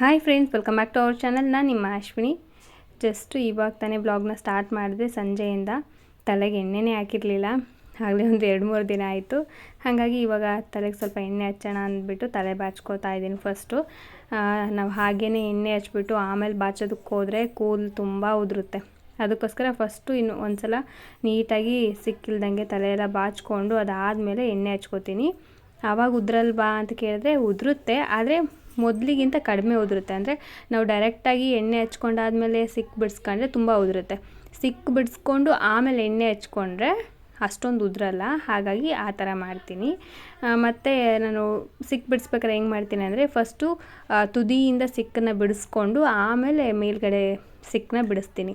Hi friends welcome back to our channel ನಾನು ನಿಮ್ಮ Ashwini. Just ಇವಾಗ ತಾನೇ ಬ್ಲಾಗ್ನ ಸ್ಟಾರ್ಟ್ ಮಾಡಿದೆ ಸಂಜೆಯಿಂದ. ತಲೆಗೆ ಎಣ್ಣೆನೇ ಹಾಕಿರಲಿಲ್ಲ. ಆಗಲೇ ಒಂದು ಎರಡು ಮೂರು ದಿನ ಆಯಿತು. ಹಾಗಾಗಿ ಇವಾಗ ತಲೆಗೆ ಸ್ವಲ್ಪ ಎಣ್ಣೆ ಹಚ್ಚೋಣ ಅಂದ್ಬಿಟ್ಟು ತಲೆ ಬಾಚ್ಕೋತಾ ಇದ್ದೀನಿ ಫಸ್ಟು ನಾವು ಹಾಗೇ ಎಣ್ಣೆ ಹಚ್ಬಿಟ್ಟು ಆಮೇಲೆ ಬಾಚೋದಕ್ಕೆ ಹೋದರೆ ಕೂದಲು ತುಂಬ ಉದುರುತ್ತೆ. ಅದಕ್ಕೋಸ್ಕರ ಫಸ್ಟು ಇನ್ನು ಒಂದು ಸಲ ನೀಟಾಗಿ ಸಿಕ್ಕಿಲ್ದಂಗೆ ತಲೆ ಎಲ್ಲ ಬಾಚ್ಕೊಂಡು ಅದಾದಮೇಲೆ ಎಣ್ಣೆ ಹಚ್ಕೋತೀನಿ. ಆವಾಗ ಉದ್ರಲ್ವಾ ಅಂತ ಕೇಳಿದ್ರೆ ಉದುರುತ್ತೆ. ಆದರೆ ಮೊದಲಿಗಿಂತ ಕಡಿಮೆ ಉದುರುತ್ತೆ. ಅಂದರೆ ನಾವು ಡೈರೆಕ್ಟಾಗಿ ಎಣ್ಣೆ ಹಚ್ಕೊಂಡಾದ್ಮೇಲೆ ಸಿಕ್ಕ ಬಿಡಿಸ್ಕೊಂಡ್ರೆ ತುಂಬ ಉದುರುತ್ತೆ. ಸಿಕ್ಕ ಬಿಡಿಸ್ಕೊಂಡು ಆಮೇಲೆ ಎಣ್ಣೆ ಹಚ್ಕೊಂಡ್ರೆ ಅಷ್ಟೊಂದು ಉದ್ರಲ್ಲ. ಹಾಗಾಗಿ ಆ ಥರ ಮಾಡ್ತೀನಿ. ಮತ್ತು ನಾನು ಸಿಕ್ ಬಿಡಿಸ್ಬೇಕಾದ್ರೆ ಹೆಂಗೆ ಮಾಡ್ತೀನಿ ಅಂದರೆ ಫಸ್ಟು ತುದಿಯಿಂದ ಸಿಕ್ಕನ್ನು ಬಿಡಿಸ್ಕೊಂಡು ಆಮೇಲೆ ಮೇಲ್ಗಡೆ ಸಿಕ್ಕನ್ನ ಬಿಡಿಸ್ತೀನಿ.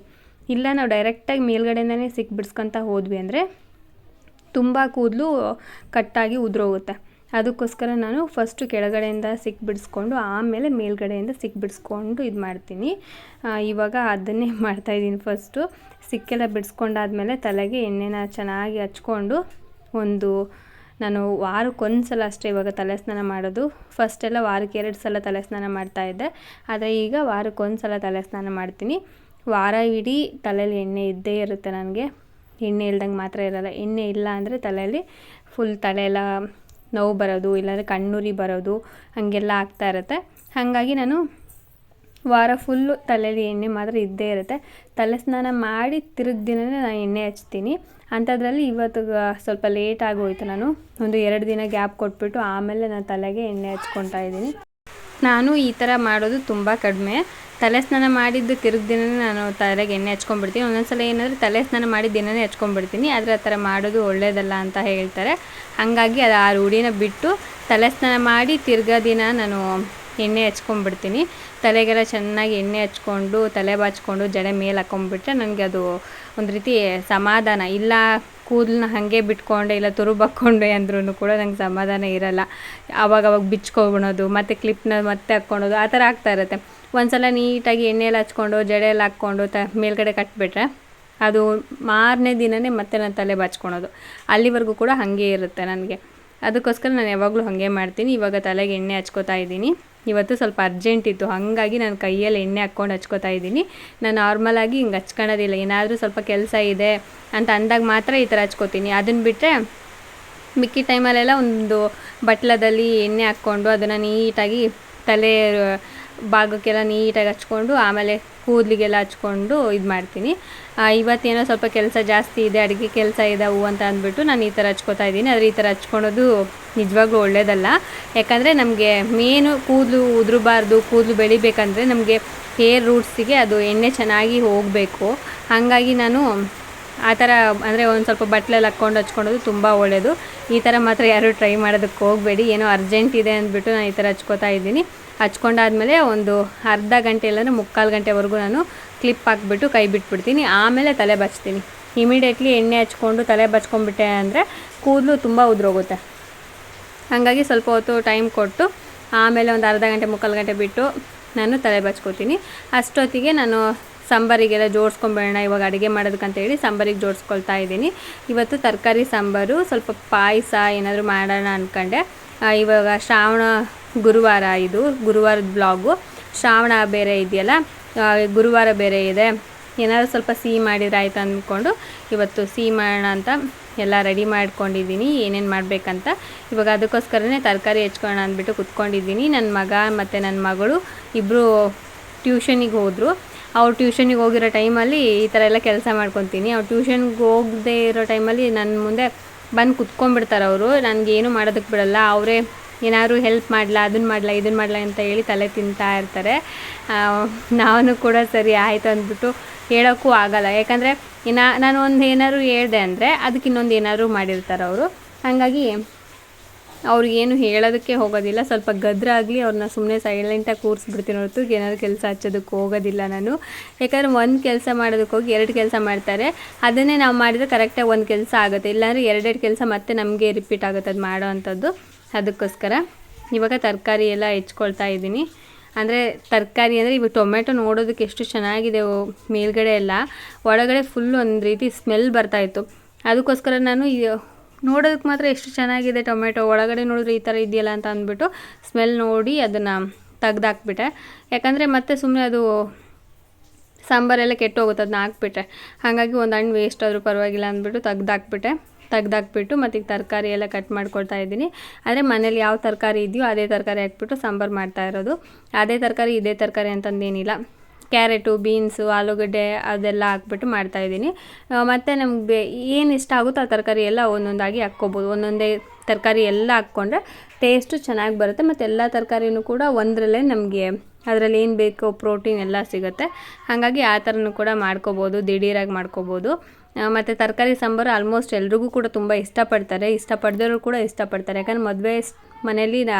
ಇಲ್ಲ ನಾವು ಡೈರೆಕ್ಟಾಗಿ ಮೇಲ್ಗಡೆಯಿಂದನೇ ಸಿಕ್ ಬಿಡಿಸ್ಕೊತ ಹೋದ್ವಿ ಅಂದರೆ ತುಂಬ ಕೂದಲು ಕಟ್ಟಾಗಿ ಉದುರೋಗುತ್ತೆ. ಅದಕ್ಕೋಸ್ಕರ ನಾನು ಫಸ್ಟು ಕೆಳಗಡೆಯಿಂದ ಸಿಕ್ ಬಿಡಿಸ್ಕೊಂಡು ಆಮೇಲೆ ಮೇಲ್ಗಡೆಯಿಂದ ಸಿಕ್ ಬಿಡಿಸ್ಕೊಂಡು ಇದು ಮಾಡ್ತೀನಿ. ಇವಾಗ ಅದನ್ನೇ ಮಾಡ್ತಾಯಿದ್ದೀನಿ ಫಸ್ಟು ಸಿಕ್ಕೆಲ್ಲ ಬಿಡಿಸ್ಕೊಂಡಾದ್ಮೇಲೆ ತಲೆಗೆ ಎಣ್ಣೆನ ಚೆನ್ನಾಗಿ ಹಚ್ಕೊಂಡು ಒಂದು, ನಾನು ವಾರಕ್ಕೊಂದು ಸಲ ಅಷ್ಟೇ ಇವಾಗ ತಲೆ ಸ್ನಾನ ಮಾಡೋದು ಫಸ್ಟೆಲ್ಲ ವಾರಕ್ಕೆ ಎರಡು ಸಲ ತಲೆ ಸ್ನಾನ ಮಾಡ್ತಾಯಿದ್ದೆ ಆದರೆ ಈಗ ವಾರಕ್ಕೊಂದು ಸಲ ತಲೆ ಸ್ನಾನ ಮಾಡ್ತೀನಿ. ವಾರ ಇಡೀ ತಲೆಯಲ್ಲಿ ಎಣ್ಣೆ ಇದ್ದೇ ಇರುತ್ತೆ ನನಗೆ. ಎಣ್ಣೆ ಇಲ್ದಂಗೆ ಮಾತ್ರ ಇರೋಲ್ಲ. ಎಣ್ಣೆ ಇಲ್ಲ ಅಂದರೆ ತಲೆಯಲ್ಲಿ ಫುಲ್ ತಲೆ ನೋವು ಬರೋದು, ಇಲ್ಲಾಂದರೆ ಕಣ್ಣುರಿ ಬರೋದು, ಹಾಗೆಲ್ಲ ಆಗ್ತಾ ಇರುತ್ತೆ. ಹಾಗಾಗಿ ನಾನು ವಾರ ಫುಲ್ಲು ತಲೆಯಲ್ಲಿ ಎಣ್ಣೆ ಮಾತ್ರ ಇದ್ದೇ ಇರುತ್ತೆ. ತಲೆ ಸ್ನಾನ ಮಾಡಿ ತಿರುಗ ದಿನವೇ ನಾನು ಎಣ್ಣೆ ಹಚ್ತೀನಿ. ಅಂಥದ್ರಲ್ಲಿ ಇವತ್ತು ಸ್ವಲ್ಪ ಲೇಟ್ ಆಗೋಯ್ತು ನಾನು. ಒಂದು ಎರಡು ದಿನ ಗ್ಯಾಪ್ ಕೊಟ್ಬಿಟ್ಟು ಆಮೇಲೆ ನಾನು ತಲೆಗೆ ಎಣ್ಣೆ ಹಚ್ಕೊತಾ ಇದ್ದೀನಿ. ನಾನು ಈ ಥರ ಮಾಡೋದು ತುಂಬ ಕಡಿಮೆ. ತಲೆ ಸ್ನಾನ ಮಾಡಿದ್ದು ತಿರುಗಿ ದಿನವೇ ನಾನು ತಲೆಗೆ ಎಣ್ಣೆ ಹಚ್ಕೊಂಡ್ಬಿಡ್ತೀನಿ. ಒಂದೊಂದ್ಸಲ ಏನಾದರೂ ತಲೆ ಸ್ನಾನ ಮಾಡಿದ ದಿನನೇ ಹಚ್ಕೊಂಡ್ಬಿಡ್ತೀನಿ. ಆದರೆ ಆ ಥರ ಮಾಡೋದು ಒಳ್ಳೆಯದಲ್ಲ ಅಂತ ಹೇಳ್ತಾರೆ. ಹಾಗಾಗಿ ಅದು ಆ ರೂಢಿನ ಬಿಟ್ಟು ತಲೆ ಸ್ನಾನ ಮಾಡಿ ತಿರ್ಗ ದಿನ ನಾನು ಎಣ್ಣೆ ಹಚ್ಕೊಂಡ್ಬಿಡ್ತೀನಿ. ತಲೆಗೆಲ್ಲ ಚೆನ್ನಾಗಿ ಎಣ್ಣೆ ಹಚ್ಕೊಂಡು, ತಲೆ ಬಾಚ್ಕೊಂಡು, ಜಡೆ ಮೇಲೆ ಹಾಕೊಂಡ್ಬಿಟ್ರೆ ನನಗೆ ಅದು ಒಂದು ರೀತಿ ಸಮಾಧಾನ. ಇಲ್ಲ ಕೂದಲನ್ನ ಹಾಗೆ ಬಿಟ್ಕೊಂಡೆ, ಇಲ್ಲ ತುರುಬಾಕ್ಕೊಂಡೆ ಅಂದ್ರೂ ಕೂಡ ನಂಗೆ ಸಮಾಧಾನ ಇರಲ್ಲ. ಅವಾಗವಾಗ ಅವಾಗ ಬಿಚ್ಕೊಬಿಡೋದು ಮತ್ತು ಕ್ಲಿಪ್ನ ಮತ್ತೆ ಹಾಕ್ಕೊಳೋದು, ಆ ಥರ ಆಗ್ತಾ ಇರುತ್ತೆ. ಒಂದು ಸಲ ನೀಟಾಗಿ ಎಣ್ಣೆಯಲ್ಲಿ ಹಚ್ಕೊಂಡು, ಜಡೆಯಲ್ಲಿ ಹಾಕ್ಕೊಂಡು ತ, ಮೇಲ್ಗಡೆ ಕಟ್ಟಿಬಿಟ್ರೆ ಅದು ಮಾರನೇ ದಿನವೇ ಮತ್ತೆ ನಾನು ತಲೆ ಬಾಚ್ಕೊಳೋದು. ಅಲ್ಲಿವರೆಗೂ ಕೂಡ ಹಾಗೆ ಇರುತ್ತೆ ನನಗೆ. ಅದಕ್ಕೋಸ್ಕರ ನಾನು ಯಾವಾಗಲೂ ಹಾಗೆ ಮಾಡ್ತೀನಿ. ಇವಾಗ ತಲೆಗೆ ಎಣ್ಣೆ ಹಚ್ಕೋತಾ ಇದ್ದೀನಿ. ಇವತ್ತು ಸ್ವಲ್ಪ ಅರ್ಜೆಂಟ್ ಇತ್ತು. ಹಾಗಾಗಿ ನಾನು ಕೈಯಲ್ಲಿ ಎಣ್ಣೆ ಹಾಕ್ಕೊಂಡು ಹಚ್ಕೋತಾ ಇದ್ದೀನಿ. ನಾನು ನಾರ್ಮಲಾಗಿ ಹಿಂಗೆ ಹಚ್ಕೊಳ್ಳೋದಿಲ್ಲ ಏನಾದರೂ ಸ್ವಲ್ಪ ಕೆಲಸ ಇದೆ ಅಂತ ಅಂದಾಗ ಮಾತ್ರ ಈ ಥರ ಹಚ್ಕೋತೀನಿ. ಅದನ್ನು ಬಿಟ್ಟರೆ ಮಿಕ್ಕಿ ಟೈಮಲ್ಲೆಲ್ಲ ಒಂದು ಬಟ್ಲದಲ್ಲಿ ಎಣ್ಣೆ ಹಾಕ್ಕೊಂಡು ಅದನ್ನು ನೀಟಾಗಿ ತಲೆ ಭಾಗಕ್ಕೆಲ್ಲ ನೀಟಾಗಿ ಹಚ್ಕೊಂಡು ಆಮೇಲೆ ಕೂದಲಿಗೆಲ್ಲ ಹಚ್ಕೊಂಡು ಇದು ಮಾಡ್ತೀನಿ. ಇವತ್ತೇನೋ ಸ್ವಲ್ಪ ಕೆಲಸ ಜಾಸ್ತಿ ಇದೆ, ಅಡುಗೆ ಕೆಲಸ ಇದಾವು ಅಂತ ಅಂದ್ಬಿಟ್ಟು ನಾನು ಈ ಥರ ಹಚ್ಕೋತಾ ಇದ್ದೀನಿ. ಆದರೆ ಈ ಥರ ಹಚ್ಕೊಳೋದು ನಿಜವಾಗ್ಲೂ ಒಳ್ಳೆಯದಲ್ಲ ಯಾಕಂದರೆ ನಮಗೆ ಮೇನು ಕೂದಲು ಉದುರಬಾರ್ದು, ಕೂದಲು ಬೆಳಿಬೇಕಂದ್ರೆ ನಮಗೆ ಹೇರ್ ರೂಟ್ಸಿಗೆ ಅದು ಎಣ್ಣೆ ಚೆನ್ನಾಗಿ ಹೋಗಬೇಕು. ಹಾಗಾಗಿ ನಾನು ಆ ಥರ, ಅಂದರೆ ಒಂದು ಸ್ವಲ್ಪ ಬಟ್ಲಲ್ಲಿ ಹಾಕ್ಕೊಂಡು ಹಚ್ಕೊಳೋದು ತುಂಬ ಒಳ್ಳೆಯದು ಈ ಥರ ಮಾತ್ರ ಯಾರೂ ಟ್ರೈ ಮಾಡೋದಕ್ಕೆ ಹೋಗಬೇಡಿ. ಏನೋ ಅರ್ಜೆಂಟ್ ಇದೆ ಅಂದ್ಬಿಟ್ಟು ನಾನು ಈ ಥರ ಹಚ್ಕೋತಾ ಇದ್ದೀನಿ. ಹಚ್ಕೊಂಡಾದ್ಮೇಲೆ ಒಂದು ಅರ್ಧ ಗಂಟೆ ಇಲ್ಲಾಂದರೆ ಮುಕ್ಕಾಲು ಗಂಟೆವರೆಗೂ ನಾನು ಕ್ಲಿಪ್ ಹಾಕ್ಬಿಟ್ಟು ಕೈ ಬಿಟ್ಬಿಡ್ತೀನಿ. ಆಮೇಲೆ ತಲೆ ಬಚ್ತೀನಿ. ಇಮಿಡಿಯೇಟ್ಲಿ ಎಣ್ಣೆ ಹಚ್ಕೊಂಡು ತಲೆ ಬಚ್ಕೊಂಡ್ಬಿಟ್ಟೆ ಅಂದರೆ ಕೂದಲು ತುಂಬ ಉದುರೋಗುತ್ತೆ. ಹಾಗಾಗಿ ಸ್ವಲ್ಪ ಹೊತ್ತು ಟೈಮ್ ಕೊಟ್ಟು ಆಮೇಲೆ ಒಂದು ಅರ್ಧ ಗಂಟೆ, ಮುಕ್ಕಾಲು ಗಂಟೆ ಬಿಟ್ಟು ನಾನು ತಲೆ ಬಚ್ಕೋತೀನಿ. ಅಷ್ಟೊತ್ತಿಗೆ ನಾನು ಸಾಂಬಾರಿಗೆಲ್ಲ ಜೋಡಿಸ್ಕೊಂಬೇಡೋಣ ಇವಾಗ ಅಡುಗೆ ಮಾಡೋದಕ್ಕಂತೇಳಿ ಸಾಂಬಾರಿಗೆ ಜೋಡಿಸ್ಕೊಳ್ತಾ ಇದ್ದೀನಿ. ಇವತ್ತು ತರಕಾರಿ ಸಾಂಬಾರು, ಸ್ವಲ್ಪ ಪಾಯಸ ಏನಾದರೂ ಮಾಡೋಣ ಅಂದ್ಕೊಂಡೆ ಇವಾಗ ಶ್ರಾವಣ ಗುರುವಾರ ಇದು, ಗುರುವಾರದ ಬ್ಲಾಗು ಶ್ರಾವಣ ಬೇರೆ ಇದೆಯಲ್ಲ ಗುರುವಾರ ಬೇರೆ ಇದೆ. ಏನಾದರೂ ಸ್ವಲ್ಪ ಸಿಹಿ ಮಾಡಿದ್ರೆ ಆಯ್ತು ಅಂದ್ಕೊಂಡು ಇವತ್ತು ಸಿಹಿ ಮಾಡೋಣ ಅಂತ ಎಲ್ಲ ರೆಡಿ ಮಾಡ್ಕೊಂಡಿದ್ದೀನಿ, ಏನೇನು ಮಾಡಬೇಕಂತ. ಇವಾಗ ಅದಕ್ಕೋಸ್ಕರನೇ ತರಕಾರಿ ಹೆಚ್ಕೊಳ್ಳೋಣ ಅಂದ್ಬಿಟ್ಟು ಕುತ್ಕೊಂಡಿದ್ದೀನಿ. ನನ್ನ ಮಗ ಮತ್ತು ನನ್ನ ಮಗಳು ಇಬ್ಬರು ಟ್ಯೂಷನಿಗೆ ಹೋದರು. ಅವ್ರು ಟ್ಯೂಷನಿಗೆ ಹೋಗಿರೋ ಟೈಮಲ್ಲಿ ಈ ಥರ ಎಲ್ಲ ಕೆಲಸ ಮಾಡ್ಕೊತೀನಿ. ಅವ್ರು ಟ್ಯೂಷನ್ಗೆ ಹೋಗದೇ ಇರೋ ಟೈಮಲ್ಲಿ ನನ್ನ ಮುಂದೆ ಬಂದು ಕುತ್ಕೊಂಡ್ಬಿಡ್ತಾರೆ ಅವರು. ನನಗೇನು ಮಾಡೋದಕ್ಕೆ ಬಿಡಲ್ಲ. ಅವರೇ ಏನಾದರೂ ಹೆಲ್ಪ್ ಮಾಡಲ ಅದನ್ನು ಮಾಡಲ ಇದನ್ನ ಮಾಡಲ ಅಂತ ಹೇಳಿ ತಲೆ ತಿಂತಾ ಇರ್ತಾರೆ. ನಾನು ಕೂಡ ಸರಿ ಆಯಿತು ಅಂದ್ಬಿಟ್ಟು ಹೇಳೋಕ್ಕೂ ಆಗಲ್ಲ. ಯಾಕಂದರೆ ಇನ್ನು ನಾನು ಒಂದು ಏನಾದ್ರು ಹೇಳಿದೆ ಅಂದರೆ ಅದಕ್ಕೆ ಇನ್ನೊಂದು ಏನಾದರೂ ಮಾಡಿರ್ತಾರೆ ಅವರು. ಹಾಗಾಗಿ ಅವ್ರಿಗೇನು ಹೇಳೋದಕ್ಕೆ ಹೋಗೋದಿಲ್ಲ. ಸ್ವಲ್ಪ ಗದ್ರಾಗಲಿ ಅವ್ರನ್ನ ಸುಮ್ಮನೆ ಸೈಲೆಂಟಾಗಿ ಕೂರಿಸ್ಬಿಡ್ತೀನಿ ಹೊರತು ಏನಾದರೂ ಕೆಲಸ ಹಚ್ಚೋದಕ್ಕೆ ಹೋಗೋದಿಲ್ಲ ನಾನು. ಯಾಕಂದರೆ ಒಂದು ಕೆಲಸ ಮಾಡೋದಕ್ಕೆ ಹೋಗಿ ಎರಡು ಕೆಲಸ ಮಾಡ್ತಾರೆ. ಅದನ್ನೇ ನಾವು ಮಾಡಿದರೆ ಕರೆಕ್ಟಾಗಿ ಒಂದು ಕೆಲಸ ಆಗುತ್ತೆ. ಇಲ್ಲಾಂದರೆ ಎರಡೆರಡು ಕೆಲಸ ಮತ್ತೆ ನಮಗೆ ರಿಪೀಟ್ ಆಗುತ್ತೆ ಅದು ಮಾಡೋ ಅಂಥದ್ದು. ಅದಕ್ಕೋಸ್ಕರ ಇವಾಗ ತರಕಾರಿ ಎಲ್ಲ ಹೆಚ್ಕೊಳ್ತಾ ಇದ್ದೀನಿ. ಅಂದರೆ ತರಕಾರಿ ಅಂದರೆ ಇವಾಗ ಟೊಮೆಟೊ ನೋಡೋದಕ್ಕೆ ಎಷ್ಟು ಚೆನ್ನಾಗಿದೆ ಮೇಲ್ಗಡೆ ಎಲ್ಲ. ಒಳಗಡೆ ಫುಲ್ ಒಂದು ರೀತಿ ಸ್ಮೆಲ್ ಬರ್ತಾಯಿತ್ತು ಅದಕ್ಕೋಸ್ಕರ ನಾನು ನೋಡೋದಕ್ಕೆ ಮಾತ್ರ ಎಷ್ಟು ಚೆನ್ನಾಗಿದೆ ಟೊಮೆಟೊ. ಒಳಗಡೆ ನೋಡಿದ್ರೆ ಈ ಥರ ಇದೆಯಲ್ಲ ಅಂತ ಅಂದ್ಬಿಟ್ಟು ಸ್ಮೆಲ್ ನೋಡಿ ಅದನ್ನು ತೆಗ್ದಾಕ್ಬಿಟ್ಟೆ. ಯಾಕಂದರೆ ಮತ್ತೆ ಸುಮ್ಮನೆ ಅದು ಸಾಂಬಾರೆಲ್ಲ ಕೆಟ್ಟೋಗುತ್ತೆ, ಅದನ್ನ ಹಾಕ್ಬಿಟ್ರೆ ಹಾಗಾಗಿ ಒಂದು ಹಣ್ಣು ವೇಸ್ಟ್ ಆದರೂ ಪರವಾಗಿಲ್ಲ ಅಂದ್ಬಿಟ್ಟು ತೆಗ್ದಾಕ್ಬಿಟ್ಟೆ. ತೆಗ್ದಾಕ್ಬಿಟ್ಟು ಮತ್ತು ಈಗ ತರಕಾರಿ ಎಲ್ಲ ಕಟ್ ಮಾಡ್ಕೊಳ್ತಾ ಇದ್ದೀನಿ. ಆದರೆ ಮನೇಲಿ ಯಾವ ತರಕಾರಿ ಇದೆಯೋ ಅದೇ ತರಕಾರಿ ಹಾಕ್ಬಿಟ್ಟು ಸಾಂಬಾರು ಮಾಡ್ತಾ ಇರೋದು. ಅದೇ ತರಕಾರಿ, ಇದೇ ತರಕಾರಿ ಅಂತಂದೇನಿಲ್ಲ. ಕ್ಯಾರೆಟು, ಬೀನ್ಸು, ಆಲೂಗಡ್ಡೆ ಅದೆಲ್ಲ ಹಾಕ್ಬಿಟ್ಟು ಮಾಡ್ತಾಯಿದ್ದೀನಿ ಮತ್ತು ನಮಗೆ ಏನು ಇಷ್ಟ ಆಗುತ್ತೋ ಆ ತರಕಾರಿ ಎಲ್ಲ ಒಂದೊಂದಾಗಿ ಹಾಕ್ಕೋಬೋದು. ಒಂದೊಂದೇ ತರಕಾರಿ ಎಲ್ಲ ಹಾಕ್ಕೊಂಡ್ರೆ ಟೇಸ್ಟು ಚೆನ್ನಾಗಿ ಬರುತ್ತೆ. ಮತ್ತು ಎಲ್ಲ ತರಕಾರಿನೂ ಕೂಡ ಒಂದರಲ್ಲೇ ನಮಗೆ ಅದರಲ್ಲಿ ಏನು ಬೇಕೋ ಪ್ರೋಟೀನ್ ಎಲ್ಲ ಸಿಗುತ್ತೆ. ಹಾಗಾಗಿ ಆ ಥರನೂ ಕೂಡ ಮಾಡ್ಕೋಬೋದು, ದಿಢೀರಾಗಿ ಮಾಡ್ಕೋಬೋದು. ಮತ್ತು ತರಕಾರಿ ಸಾಂಬಾರು ಆಲ್ಮೋಸ್ಟ್ ಎಲ್ರಿಗೂ ಕೂಡ ತುಂಬ ಇಷ್ಟಪಡ್ತಾರೆ. ಇಷ್ಟಪಡ್ದವರು ಕೂಡ ಇಷ್ಟಪಡ್ತಾರೆ. ಯಾಕಂದ್ರೆ ಮದುವೆ ಮನೇಲಿ ನಾ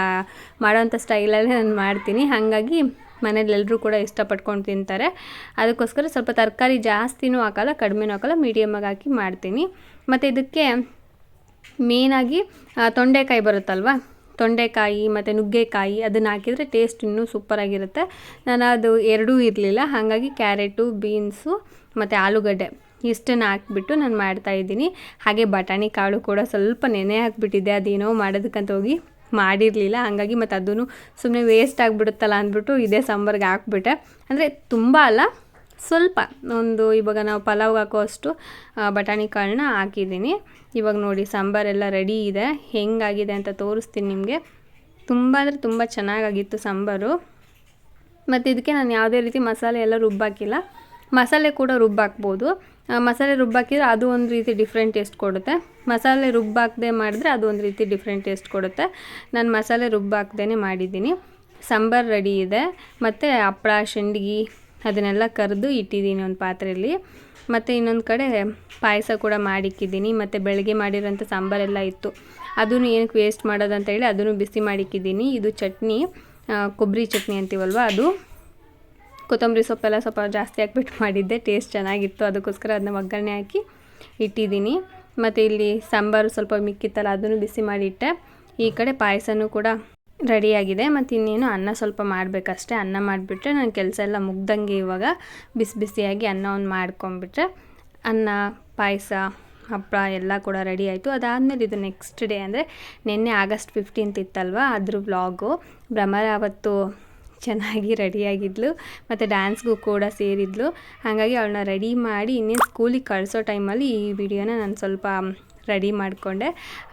ಮಾಡೋವಂಥ ಸ್ಟೈಲಲ್ಲೇ ನಾನು ಮಾಡ್ತೀನಿ. ಹಾಗಾಗಿ ಮನೇಲಿ ಎಲ್ಲರೂ ಕೂಡ ಇಷ್ಟಪಡ್ಕೊಂಡು ತಿಂತಾರೆ. ಅದಕ್ಕೋಸ್ಕರ ಸ್ವಲ್ಪ ತರಕಾರಿ ಜಾಸ್ತಿನೂ ಹಾಕಲ್ಲ, ಕಡಿಮೆನೂ ಹಾಕಲ್ಲ ಮೀಡಿಯಮಾಗಿ ಹಾಕಿ ಮಾಡ್ತೀನಿ. ಮತ್ತು ಇದಕ್ಕೆ ಮೇನಾಗಿ ತೊಂಡೆಕಾಯಿ ಬರುತ್ತಲ್ವ? ತೊಂಡೆಕಾಯಿ ಮತ್ತು ನುಗ್ಗೆಕಾಯಿ ಅದನ್ನು ಹಾಕಿದರೆ ಟೇಸ್ಟ್ ಇನ್ನೂ ಸೂಪರಾಗಿರುತ್ತೆ ನಾನು ಅದು ಎರಡೂ ಇರಲಿಲ್ಲ, ಹಾಗಾಗಿ ಕ್ಯಾರೆಟು ಬೀನ್ಸು ಮತ್ತು ಆಲೂಗಡ್ಡೆ ಇಷ್ಟನ್ನು ಹಾಕ್ಬಿಟ್ಟು ನಾನು ಮಾಡ್ತಾಯಿದ್ದೀನಿ ಹಾಗೆ ಬಟಾಣಿ ಕಾಳು ಕೂಡ ಸ್ವಲ್ಪ ನೆನೆ ಹಾಕ್ಬಿಟ್ಟಿದ್ದೆ, ಅದೇನೋ ಮಾಡೋದಕ್ಕಂತ ಹೋಗಿ ಮಾಡಿರಲಿಲ್ಲ. ಹಾಗಾಗಿ ಮತ್ತು ಅದೂ ಸುಮ್ಮನೆ ವೇಸ್ಟ್ ಆಗಿಬಿಡುತ್ತಲ್ಲ ಅಂದ್ಬಿಟ್ಟು ಇದೇ ಸಾಂಬಾರ್ಗೆ ಹಾಕ್ಬಿಟ್ಟೆ. ಅಂದರೆ ತುಂಬ ಅಲ್ಲ ಸ್ವಲ್ಪ ಒಂದು ಇವಾಗ ನಾವು ಪಲಾವ್ಗೆ ಹಾಕುವಷ್ಟು ಬಟಾಣಿ ಕಾಳನ್ನ ಹಾಕಿದ್ದೀನಿ. ಇವಾಗ ನೋಡಿ ಸಾಂಬಾರೆಲ್ಲ ರೆಡಿ ಇದೆ. ಹೆಂಗಾಗಿದೆ ಅಂತ ತೋರಿಸ್ತೀನಿ ನಿಮಗೆ. ತುಂಬ ಅಂದರೆ ತುಂಬ ಚೆನ್ನಾಗಾಗಿತ್ತು ಸಾಂಬಾರು. ಮತ್ತು ಇದಕ್ಕೆ ನಾನು ಯಾವುದೇ ರೀತಿ ಮಸಾಲೆ ಎಲ್ಲ ರುಬ್ಬಾಕಿಲ್ಲ. ಮಸಾಲೆ ಕೂಡ ರುಬ್ಬಾಕ್ಬೋದು. ಮಸಾಲೆ ರುಬ್ಬಾಕಿದ್ರೆ ಅದು ಒಂದು ರೀತಿ ಡಿಫ್ರೆಂಟ್ ಟೇಸ್ಟ್ ಕೊಡುತ್ತೆ. ಮಸಾಲೆ ರುಬ್ಬಾಕದೆ ಮಾಡಿದ್ರೆ ಅದು ಒಂದು ರೀತಿ ಡಿಫ್ರೆಂಟ್ ಟೇಸ್ಟ್ ಕೊಡುತ್ತೆ. ನಾನು ಮಸಾಲೆ ರುಬ್ಬಾಕ್ದೇ ಮಾಡಿದ್ದೀನಿ. ಸಾಂಬಾರು ರೆಡಿ ಇದೆ. ಮತ್ತು ಹಪ್ಪಳ ಶಂಡ್ಗಿ ಅದನ್ನೆಲ್ಲ ಕರೆದು ಇಟ್ಟಿದ್ದೀನಿ ಒಂದು ಪಾತ್ರೆಯಲ್ಲಿ. ಮತ್ತು ಇನ್ನೊಂದು ಕಡೆ ಪಾಯಸ ಕೂಡ ಮಾಡಿಕ್ಕಿದ್ದೀನಿ. ಮತ್ತು ಬೆಳಗ್ಗೆ ಮಾಡಿರೋಂಥ ಸಾಂಬಾರೆಲ್ಲ ಇತ್ತು. ಅದನ್ನು ಏನಕ್ಕೆ ವೇಸ್ಟ್ ಮಾಡೋದಂತ ಹೇಳಿ ಅದನ್ನು ಬಿಸಿ ಮಾಡಿಕ್ಕಿದ್ದೀನಿ. ಇದು ಚಟ್ನಿ ಕೊಬ್ಬರಿ ಚಟ್ನಿ ಅಂತೀವಲ್ವ ಅದು. ಕೊತ್ತಂಬರಿ ಸೊಪ್ಪೆಲ್ಲ ಸ್ವಲ್ಪ ಜಾಸ್ತಿ ಹಾಕ್ಬಿಟ್ಟು ಮಾಡಿದ್ದೆ. ಟೇಸ್ಟ್ ಚೆನ್ನಾಗಿತ್ತು. ಅದಕ್ಕೋಸ್ಕರ ಅದನ್ನ ಒಗ್ಗರಣೆ ಹಾಕಿ ಇಟ್ಟಿದ್ದೀನಿ. ಮತ್ತು ಇಲ್ಲಿ ಸಾಂಬಾರು ಸ್ವಲ್ಪ ಮಿಕ್ಕಿತ್ತಲ್ಲ, ಅದನ್ನು ಬಿಸಿ ಮಾಡಿಟ್ಟೆ. ಈ ಕಡೆ ಪಾಯಸನೂ ಕೂಡ ರೆಡಿಯಾಗಿದೆ ಮತ್ತು ಇನ್ನೇನು ಅನ್ನ ಸ್ವಲ್ಪ ಮಾಡಬೇಕಷ್ಟೇ. ಅನ್ನ ಮಾಡಿಬಿಟ್ರೆ ನನ್ನ ಕೆಲಸ ಎಲ್ಲ ಮುಗ್ದಂಗೆ ಇವಾಗ ಬಿಸಿ ಬಿಸಿಯಾಗಿ ಅನ್ನವನ್ನು ಮಾಡ್ಕೊಂಬಿಟ್ರೆ ಅನ್ನ, ಪಾಯಸ ಹಪ್ಪಳ ಎಲ್ಲ ಕೂಡ ರೆಡಿ ಆಯಿತು. ಅದಾದಮೇಲೆ ಇದು ನೆಕ್ಸ್ಟ್ ಡೇ ಅಂದರೆ ನಿನ್ನೆ ಆಗಸ್ಟ್ ಫಿಫ್ಟೀನ್ತ್ ಇತ್ತಲ್ವ, ಅದ್ರ ವ್ಲಾಗು ಭ್ರಮರ ಅವತ್ತು ಚೆನ್ನಾಗಿ ರೆಡಿಯಾಗಿದ್ಲು, ಮತ್ತು ಡ್ಯಾನ್ಸ್ಗೂ ಕೂಡ ಸೇರಿದ್ಲು. ಹಾಗಾಗಿ ಅವಳನ್ನ ರೆಡಿ ಮಾಡಿ ಇನ್ನೇನು ಸ್ಕೂಲಿಗೆ ಕಳಿಸೋ ಟೈಮಲ್ಲಿ ಈ ವಿಡಿಯೋನ ನಾನು ಸ್ವಲ್ಪ ರೆಡಿ ಮಾಡಿಕೊಂಡೆ.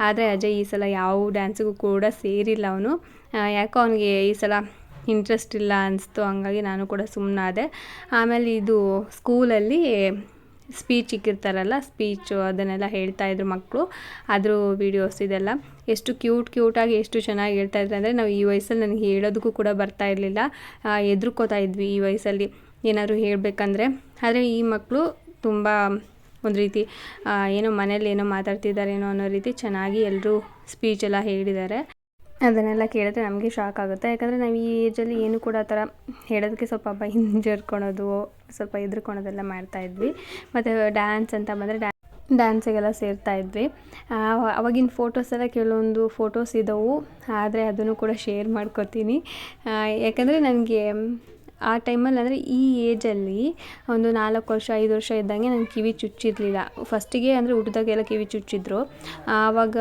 ಆದರೆ ಅಜಯ್ ಈ ಸಲ ಯಾವ ಡ್ಯಾನ್ಸಿಗೂ ಕೂಡ ಸೇರಿಲ್ಲ ಅವನು. ಯಾಕೋ ಅವನಿಗೆ ಈ ಸಲ ಇಂಟ್ರೆಸ್ಟ್ ಇಲ್ಲ ಅನಿಸ್ತು, ಹಂಗಾಗಿ ನಾನು ಕೂಡ ಸುಮ್ಮನಾದೆ ಆಮೇಲೆ ಇದು ಸ್ಕೂಲಲ್ಲಿ ಸ್ಪೀಚ್ ಇಕ್ಕಿರ್ತಾರಲ್ಲ ಸ್ಪೀಚು ಅದನ್ನೆಲ್ಲ ಹೇಳ್ತಾಯಿದ್ರು ಮಕ್ಕಳು ಅದ್ರ ವೀಡಿಯೋಸ್ ಇದೆಲ್ಲ. ಎಷ್ಟು ಕ್ಯೂಟ್ ಕ್ಯೂಟಾಗಿ ಎಷ್ಟು ಚೆನ್ನಾಗಿ ಹೇಳ್ತಾ ಇದ್ರು ಅಂದರೆ, ನಾವು ಈ ವಯಸ್ಸಲ್ಲಿ ನನಗೆ ಹೇಳೋದಕ್ಕೂ ಕೂಡ ಬರ್ತಾ ಇರಲಿಲ್ಲ. ಎದುರುಕೋತಾ ಇದ್ವಿ ಈ ವಯಸ್ಸಲ್ಲಿ ಏನಾದರೂ ಹೇಳಬೇಕಂದ್ರೆ. ಆದರೆ ಈ ಮಕ್ಕಳು ತುಂಬ ಒಂದು ರೀತಿ ಏನೋ ಮನೇಲಿ ಏನೋ ಮಾತಾಡ್ತಿದ್ದಾರೇನೋ ಅನ್ನೋ ರೀತಿ ಚೆನ್ನಾಗಿ ಎಲ್ಲರೂ ಸ್ಪೀಚ್ ಎಲ್ಲ ಹೇಳಿದ್ದಾರೆ. ಅದನ್ನೆಲ್ಲ ಕೇಳಿದ್ರೆ ನಮಗೆ ಶಾಕ್ ಆಗುತ್ತೆ. ಯಾಕಂದರೆ ನಾವು ಈ ಏಜಲ್ಲಿ ಏನು ಕೂಡ ಆ ಥರ ಹೇಳೋದಕ್ಕೆ ಸ್ವಲ್ಪ ಹಿಂಜರ್ಕೊಳೋದು ಸ್ವಲ್ಪ ಹೆದ್ರ್ಕೊಳೋದೆಲ್ಲ ಮಾಡ್ತಾಯಿದ್ವಿ ಮತ್ತು ಡ್ಯಾನ್ಸ್ ಅಂತ ಬಂದರೆ ಡ್ಯಾ ಡ್ಯಾನ್ಸಿಗೆಲ್ಲ ಸೇರ್ತಾ ಇದ್ವಿ. ಅವಾಗಿನ ಫೋಟೋಸ್ ಎಲ್ಲ ಕೆಲವೊಂದು ಫೋಟೋಸ್ ಇದ್ದವು. ಆದರೆ ಅದನ್ನು ಕೂಡ ಶೇರ್ ಮಾಡ್ಕೋತೀನಿ. ಯಾಕಂದರೆ ನನಗೆ ಆ ಟೈಮಲ್ಲಿ ಅಂದರೆ ಈ ಏಜಲ್ಲಿ ಒಂದು ನಾಲ್ಕು ವರ್ಷ, ಐದು ವರ್ಷ ಇದ್ದಂಗೆ ನನ್ನ ಕಿವಿ ಚುಚ್ಚಿರಲಿಲ್ಲ. ಫಸ್ಟಿಗೆ ಅಂದರೆ ಹುಟ್ಟಿದಾಗೆಲ್ಲ ಕಿವಿ ಚುಚ್ಚಿದ್ರು. ಆವಾಗ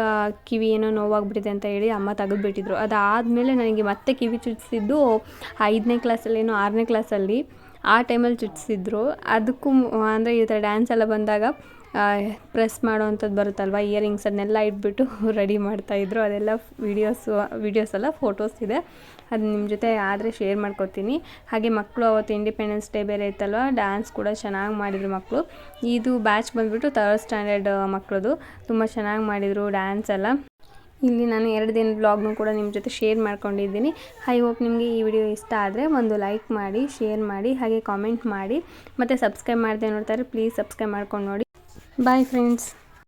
ಕಿವಿ ಏನೋ ನೋವಾಗ್ಬಿಟ್ಟಿದೆ ಅಂತ ಹೇಳಿ ಅಮ್ಮ ತೆಗೆದುಬಿಟ್ಟಿದ್ರು. ಅದಾದಮೇಲೆ ನನಗೆ ಮತ್ತೆ ಕಿವಿ ಚುಚ್ಚಿಸಿದ್ದು ಐದನೇ ಕ್ಲಾಸಲ್ಲೇನೋ ಆರನೇ ಕ್ಲಾಸಲ್ಲಿ ಆ ಟೈಮಲ್ಲಿ ಚುಚ್ಚಿಸಿದ್ರು ಅದಕ್ಕೂ ಅಂದರೆ ಈ ಥರ ಡ್ಯಾನ್ಸ್ ಎಲ್ಲ ಬಂದಾಗ ಪ್ರೆಸ್ ಮಾಡೋವಂಥದ್ದು ಬರುತ್ತಲ್ವ? ಇಯರಿಂಗ್ಸ್ ಅದನ್ನೆಲ್ಲ ಇಟ್ಬಿಟ್ಟು ರೆಡಿ ಮಾಡ್ತಾಯಿದ್ರು ಅದೆಲ್ಲ ವೀಡಿಯೋಸು ವೀಡಿಯೋಸ್ ಎಲ್ಲ ಫೋಟೋಸ್ ಇದೆ. ಅದು ನಿಮ್ಮ ಜೊತೆ ಆದರೆ ಶೇರ್ ಮಾಡ್ಕೊತೀನಿ. ಹಾಗೆ ಮಕ್ಕಳು ಅವತ್ತು ಇಂಡಿಪೆಂಡೆನ್ಸ್ ಡೇ ಬೇರೆ ಇತ್ತಲ್ವ? ಡ್ಯಾನ್ಸ್ ಕೂಡ ಚೆನ್ನಾಗಿ ಮಾಡಿದರು ಮಕ್ಕಳು ಇದು ಬ್ಯಾಚ್ ಬಂದುಬಿಟ್ಟು ಥರ್ಡ್ ಸ್ಟ್ಯಾಂಡರ್ಡ್ ಮಕ್ಕಳದು ತುಂಬ ಚೆನ್ನಾಗಿ ಮಾಡಿದರು ಡ್ಯಾನ್ಸ್ ಎಲ್ಲ. ಇಲ್ಲಿ ನಾನು ಎರಡು ದಿನ ಬ್ಲಾಗ್ನೂ ಕೂಡ ನಿಮ್ಮ ಜೊತೆ ಶೇರ್ ಮಾಡ್ಕೊಂಡಿದ್ದೀನಿ. ಐ ಹೋಪ್ ನಿಮಗೆ ಈ ವಿಡಿಯೋ ಇಷ್ಟ ಆದರೆ ಒಂದು ಲೈಕ್ ಮಾಡಿ ಶೇರ್ ಮಾಡಿ, ಹಾಗೆ ಕಾಮೆಂಟ್ ಮಾಡಿ. ಮತ್ತು ಸಬ್ಸ್ಕ್ರೈಬ್ ಮಾಡದೆ ನೋಡ್ತಾರೆ ಪ್ಲೀಸ್ ಸಬ್ಸ್ಕ್ರೈಬ್ ಮಾಡ್ಕೊಂಡು ನೋಡಿ. Bye friends